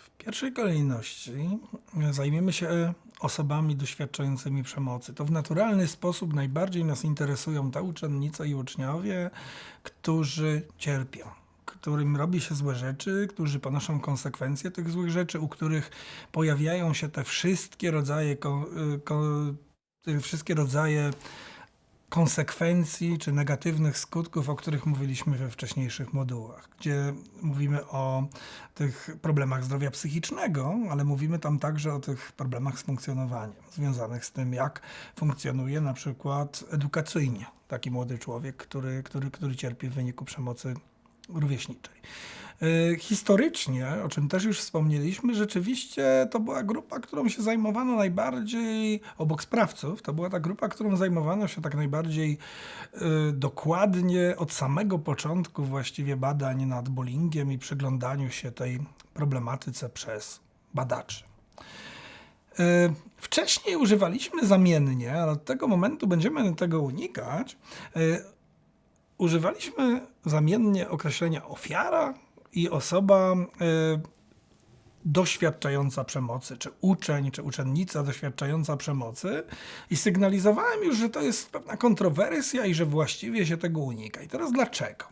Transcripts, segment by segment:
W pierwszej kolejności zajmiemy się osobami doświadczającymi przemocy. To w naturalny sposób najbardziej nas interesują te uczennice i uczniowie, którzy cierpią, którym robi się złe rzeczy, którzy ponoszą konsekwencje tych złych rzeczy, u których pojawiają się te wszystkie rodzaje, ko, ko, wszystkie rodzaje konsekwencji czy negatywnych skutków, o których mówiliśmy we wcześniejszych modułach, gdzie mówimy o tych problemach zdrowia psychicznego, ale mówimy tam także o tych problemach z funkcjonowaniem, związanych z tym, jak funkcjonuje na przykład edukacyjnie taki młody człowiek, który, który, który cierpi w wyniku przemocy rówieśniczej. Y, Historycznie, o czym też już wspomnieliśmy, rzeczywiście to była grupa, którą się zajmowano najbardziej, obok sprawców, to była ta grupa, którą zajmowano się tak najbardziej y, dokładnie od samego początku właściwie badań nad bullyingiem i przyglądaniu się tej problematyce przez badaczy. Y, Wcześniej używaliśmy zamiennie, ale od tego momentu będziemy tego unikać. Używaliśmy zamiennie określenia ofiara i osoba y, doświadczająca przemocy, czy uczeń, czy uczennica doświadczająca przemocy i sygnalizowałem już, że to jest pewna kontrowersja i że właściwie się tego unika. I teraz dlaczego?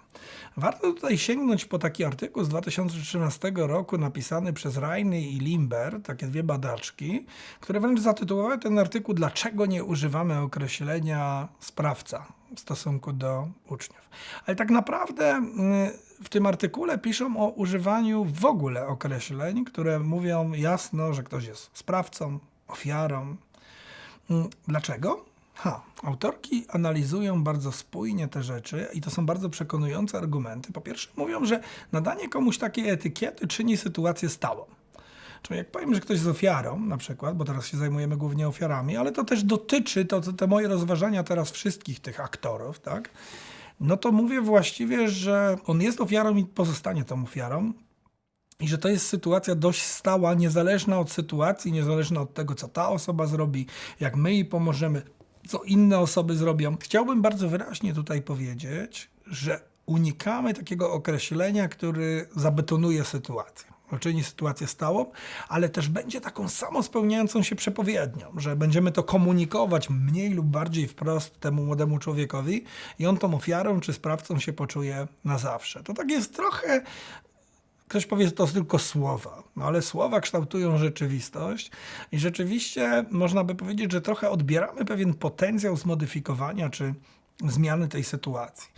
Warto tutaj sięgnąć po taki artykuł z 2013 roku napisany przez Rajny i Limber, takie dwie badaczki, które wręcz zatytułowały ten artykuł Dlaczego nie używamy określenia sprawca w stosunku do uczniów. Ale tak naprawdę mm, w tym artykule piszą o używaniu w ogóle określeń, które mówią jasno, że ktoś jest sprawcą, ofiarą. Mm, Dlaczego? Ha, autorki analizują bardzo spójnie te rzeczy i to są bardzo przekonujące argumenty. Po pierwsze, mówią, że nadanie komuś takiej etykiety czyni sytuację stałą. Czyli jak powiem, że ktoś jest ofiarą, na przykład, bo teraz się zajmujemy głównie ofiarami, ale to też dotyczy, to, to te moje rozważania teraz wszystkich tych aktorów, tak? No to mówię właściwie, że on jest ofiarą i pozostanie tą ofiarą. I że to jest sytuacja dość stała, niezależna od sytuacji, niezależna od tego, co ta osoba zrobi, jak my jej pomożemy, co inne osoby zrobią. Chciałbym bardzo wyraźnie tutaj powiedzieć, że unikamy takiego określenia, który zabetonuje sytuację. Uczyni sytuację stałą, ale też będzie taką samospełniającą się przepowiednią, że będziemy to komunikować mniej lub bardziej wprost temu młodemu człowiekowi i on tą ofiarą czy sprawcą się poczuje na zawsze. To tak jest trochę Ktoś powie, że to tylko słowa, no ale słowa kształtują rzeczywistość i rzeczywiście można by powiedzieć, że trochę odbieramy pewien potencjał zmodyfikowania czy zmiany tej sytuacji.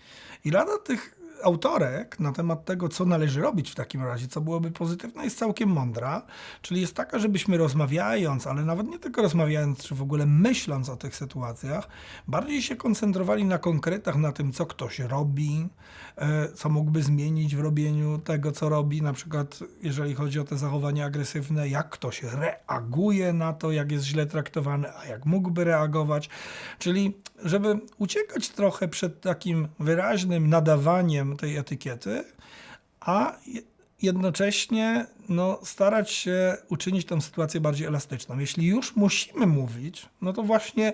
I rada tych autorek na temat tego, co należy robić w takim razie, co byłoby pozytywne, jest całkiem mądra, czyli jest taka, żebyśmy rozmawiając, ale nawet nie tylko rozmawiając, czy w ogóle myśląc o tych sytuacjach, bardziej się koncentrowali na konkretach, na tym, co ktoś robi, e, co mógłby zmienić w robieniu tego, co robi, na przykład jeżeli chodzi o te zachowania agresywne, jak ktoś reaguje na to, jak jest źle traktowany, a jak mógłby reagować, czyli żeby uciekać trochę przed takim wyraźnym nadawaniem tej etykiety, a je- jednocześnie no, starać się uczynić tę sytuację bardziej elastyczną. Jeśli już musimy mówić, no to właśnie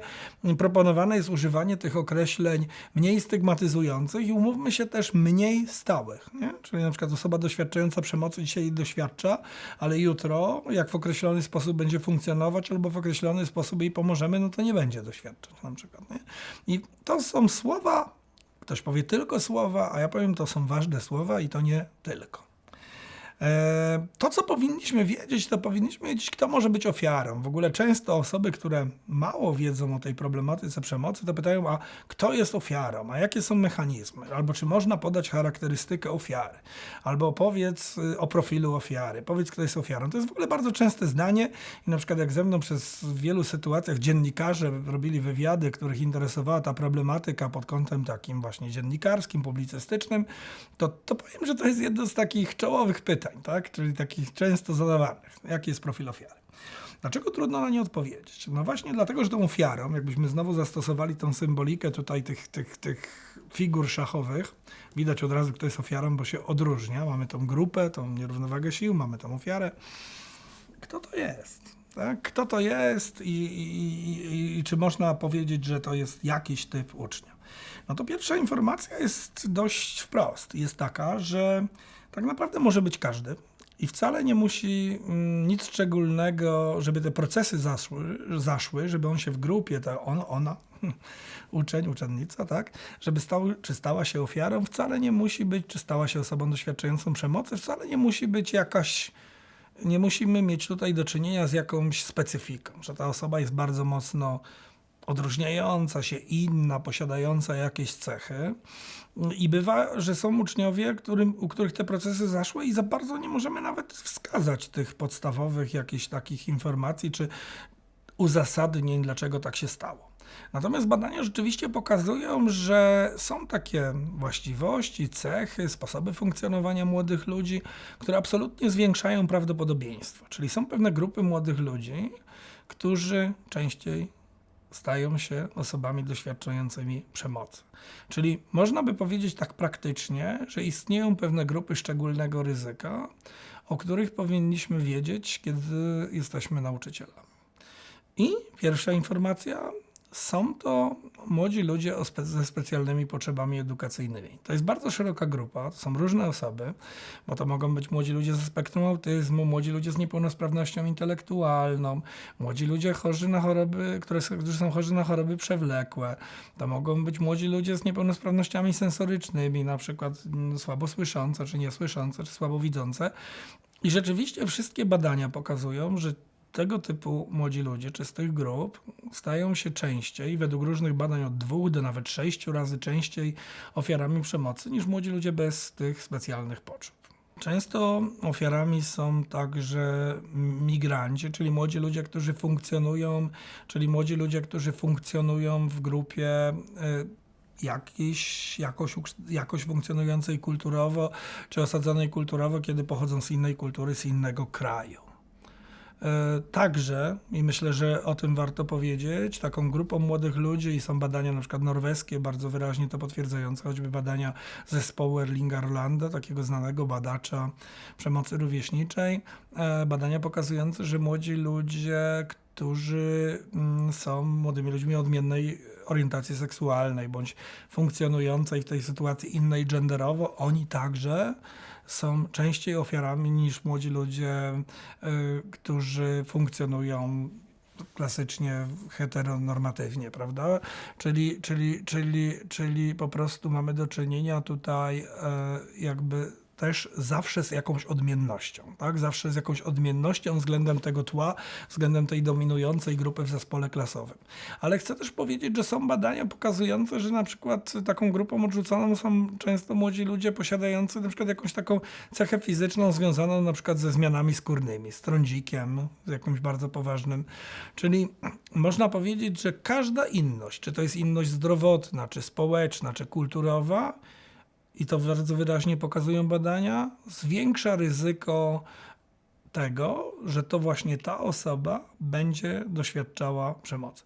proponowane jest używanie tych określeń mniej stygmatyzujących i umówmy się też mniej stałych. Nie? Czyli na przykład osoba doświadczająca przemocy dzisiaj doświadcza, ale jutro, jak w określony sposób będzie funkcjonować albo w określony sposób jej pomożemy, no to nie będzie doświadczać na przykład. Nie? I to są słowa, ktoś powie tylko słowa, a ja powiem, to są ważne słowa i to nie tylko. E, To, co powinniśmy wiedzieć, to powinniśmy wiedzieć, kto może być ofiarą. W ogóle często osoby, które mało wiedzą o tej problematyce przemocy, to pytają, a kto jest ofiarą, a jakie są mechanizmy, albo czy można podać charakterystykę ofiary, albo powiedz y, o profilu ofiary, powiedz, kto jest ofiarą. To jest w ogóle bardzo częste zdanie i na przykład jak ze mną przez wielu sytuacjach dziennikarze robili wywiady, których interesowała ta problematyka pod kątem takim właśnie dziennikarskim, publicystycznym, to, to powiem, że to jest jedno z takich czołowych pytań, tak? czyli takich często zadawanych. Jaki jest profil ofiary? Dlaczego trudno na nie odpowiedzieć? No właśnie dlatego, że tą ofiarą, jakbyśmy znowu zastosowali tą symbolikę tutaj tych, tych, tych figur szachowych, widać od razu, kto jest ofiarą, bo się odróżnia. Mamy tą grupę, tą nierównowagę sił, mamy tą ofiarę. Kto to jest? Tak? Kto to jest i, i, i, i czy można powiedzieć, że to jest jakiś typ ucznia? No to pierwsza informacja jest dość wprost. Jest taka, że tak naprawdę może być każdy, I wcale nie musi mm, nic szczególnego, żeby te procesy zaszły, zaszły żeby on się w grupie, to on, ona, uczeń, uczennica, tak, żeby stał, czy stała się ofiarą, wcale nie musi być, czy stała się osobą doświadczającą przemocy, wcale nie musi być jakaś, nie musimy mieć tutaj do czynienia z jakąś specyfiką, że ta osoba jest bardzo mocno odróżniająca się, inna, posiadająca jakieś cechy. I bywa, że są uczniowie, którym, u których te procesy zaszły i za bardzo nie możemy nawet wskazać tych podstawowych jakichś takich informacji czy uzasadnień, dlaczego tak się stało. Natomiast badania rzeczywiście pokazują, że są takie właściwości, cechy, sposoby funkcjonowania młodych ludzi, które absolutnie zwiększają prawdopodobieństwo. Czyli są pewne grupy młodych ludzi, którzy częściej stają się osobami doświadczającymi przemocy. Czyli można by powiedzieć tak praktycznie, że istnieją pewne grupy szczególnego ryzyka, o których powinniśmy wiedzieć, kiedy jesteśmy nauczycielami. I pierwsza informacja. Są to młodzi ludzie ze specjalnymi potrzebami edukacyjnymi. To jest bardzo szeroka grupa, to są różne osoby, bo to mogą być młodzi ludzie ze spektrum autyzmu, młodzi ludzie z niepełnosprawnością intelektualną, młodzi ludzie chorzy na choroby, które, są- którzy są chorzy na choroby przewlekłe. To mogą być młodzi ludzie z niepełnosprawnościami sensorycznymi, na przykład mm, słabosłyszące, czy niesłyszące, czy słabowidzące. I rzeczywiście wszystkie badania pokazują, że tego typu młodzi ludzie, czy z tych grup, stają się częściej, według różnych badań od dwóch do nawet sześciu razy częściej ofiarami przemocy niż młodzi ludzie bez tych specjalnych potrzeb. Często ofiarami są także migranci, czyli młodzi ludzie, którzy funkcjonują, czyli młodzi ludzie, którzy funkcjonują w grupie y, jakiejś, jakoś, jakoś funkcjonującej kulturowo, czy osadzonej kulturowo, kiedy pochodzą z innej kultury, z innego kraju. E, Także, i myślę, że o tym warto powiedzieć, taką grupą młodych ludzi i są badania na przykład norweskie, bardzo wyraźnie to potwierdzające, choćby badania zespołu Erlinga Rolanda, takiego znanego badacza przemocy rówieśniczej, e, badania pokazujące, że młodzi ludzie, którzy mm, są młodymi ludźmi odmiennej orientacji seksualnej, bądź funkcjonującej w tej sytuacji innej genderowo, oni także są częściej ofiarami niż młodzi ludzie, y, którzy funkcjonują klasycznie heteronormatywnie, prawda? Czyli, czyli, czyli, czyli po prostu mamy do czynienia tutaj e, jakby też zawsze z jakąś odmiennością, tak? Zawsze z jakąś odmiennością względem tego tła, względem tej dominującej grupy w zespole klasowym. Ale chcę też powiedzieć, że są badania pokazujące, że na przykład taką grupą odrzuconą są często młodzi ludzie posiadający na przykład jakąś taką cechę fizyczną związaną na przykład ze zmianami skórnymi, z trądzikiem, z jakimś bardzo poważnym. Czyli można powiedzieć, że każda inność, czy to jest inność zdrowotna, czy społeczna, czy kulturowa, i to bardzo wyraźnie pokazują badania, zwiększa ryzyko tego, że to właśnie ta osoba będzie doświadczała przemocy.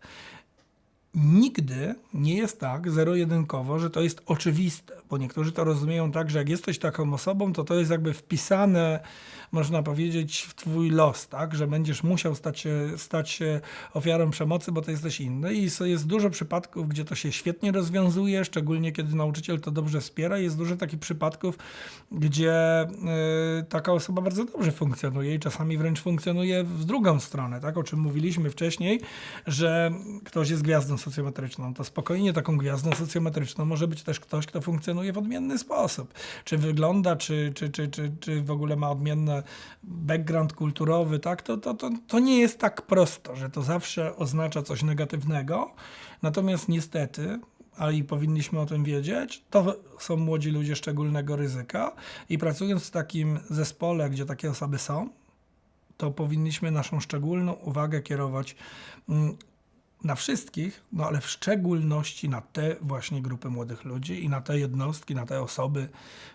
Nigdy nie jest tak zero-jedynkowo, że to jest oczywiste, bo niektórzy to rozumieją tak, że jak jesteś taką osobą, to to jest jakby wpisane, można powiedzieć, w twój los, tak, że będziesz musiał stać się, stać się ofiarą przemocy, bo to jesteś inny. I jest dużo przypadków, gdzie to się świetnie rozwiązuje, szczególnie kiedy nauczyciel to dobrze wspiera. Jest dużo takich przypadków, gdzie y, taka osoba bardzo dobrze funkcjonuje i czasami wręcz funkcjonuje w drugą stronę, tak, o czym mówiliśmy wcześniej, że ktoś jest gwiazdą socjometryczną, to spokojnie taką gwiazdą socjometryczną może być też ktoś, kto funkcjonuje w odmienny sposób. Czy wygląda, czy, czy, czy, czy, czy w ogóle ma background kulturowy, tak, to, to, to, to nie jest tak prosto, że to zawsze oznacza coś negatywnego. Natomiast niestety, ale i powinniśmy o tym wiedzieć, to są młodzi ludzie szczególnego ryzyka i pracując w takim zespole, gdzie takie osoby są, to powinniśmy naszą szczególną uwagę kierować mm, na wszystkich, no ale w szczególności na te właśnie grupy młodych ludzi i na te jednostki, na te osoby,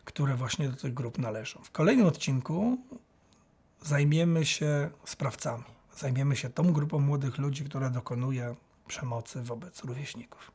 które właśnie do tych grup należą. W kolejnym odcinku zajmiemy się sprawcami. Zajmiemy się tą grupą młodych ludzi, która dokonuje przemocy wobec rówieśników.